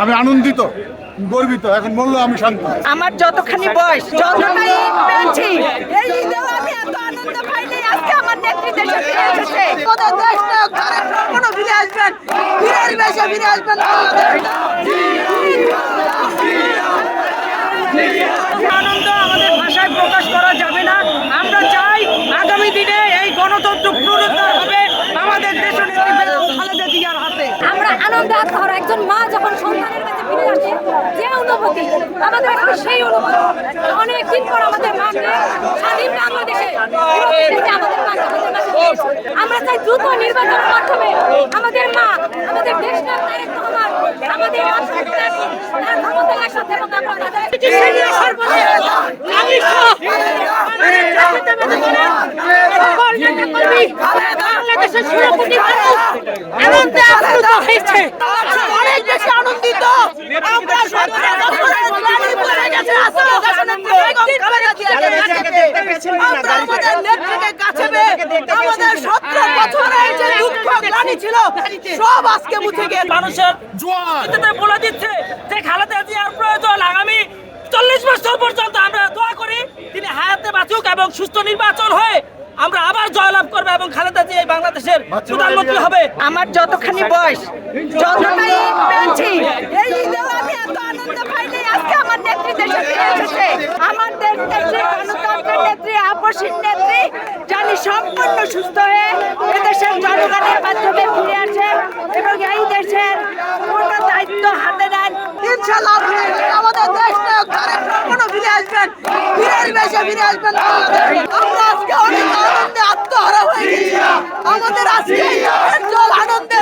আমি আনন্দিত গর্বিত এখন বলল আমি শান্ত। আমার যতখানি বয়স যতটা ঈদ পেয়েছি এই ঈদেও আমি এত আনন্দ পাইনি আজকে আমার নেত্রী দেশে ফিরে এসেছে দেশ নায়ক তারেক রহমানও ফিরে আসবেন ফিরে বেশে ফিরে আসবেন আনন্দ আমাদের ভাষায় প্রকাশ করা যাবে না। আমরা চাই আগামী দিনে এই গণতন্ত্র পুনরুদ্ধার হবে আমাদের দেশ নেত্রী খালেদা জিয়ার হাতে। আমরা আনন্দে আত্মহারা একজন মা যখন সন্তানের কাছে ফিরে আসে যে অনুভূতি আমাদের কাছে সেই অনুভূতি অনেক দিন পর আমাদের মাকে স্বাধীন বাংলাদেশে। আমরা চাই দ্রুত নির্বাচনের মাধ্যমে আমাদের মা আমাদের দেশ আমাদের আনন্দিত আমরা যে খালেদা জিয়ার প্রয়োজন আগামী চল্লিশ বছর পর্যন্ত আমরা দোয়া করি তিনি হায়াতে বাঁচুক এবং সুস্থ নির্বাচন হয়ে আমরা আবার জয়লাভ করব এবং খালেদা জিয়া বাংলাদেশের প্রধানমন্ত্রী হবে আমার যতখানি বয়স যতটা ঈদ পেয়েছি এই ঈদেও আমি এত আনন্দ পাইনি আজকে আমার নেত্রী দেশে ফিরে দেশ গণতন্ত্রের নেত্রী নেত্রী সম্পূর্ণ সুস্থ হয়ে এদেশের জনগণের মাধ্যমে ফিরে আসে এবং এই দেশের পূর্ণ দায়িত্ব হাতে নেন। আমাদের দেশ তারেক ফিরে আসবেন। ফিরে বেশে ফিরে আসবেন আমরা আজকে অনেক আনন্দে আত্মহারা হয়ে গেছি। আমাদের আজকে জল আনন্দের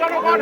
জনগণ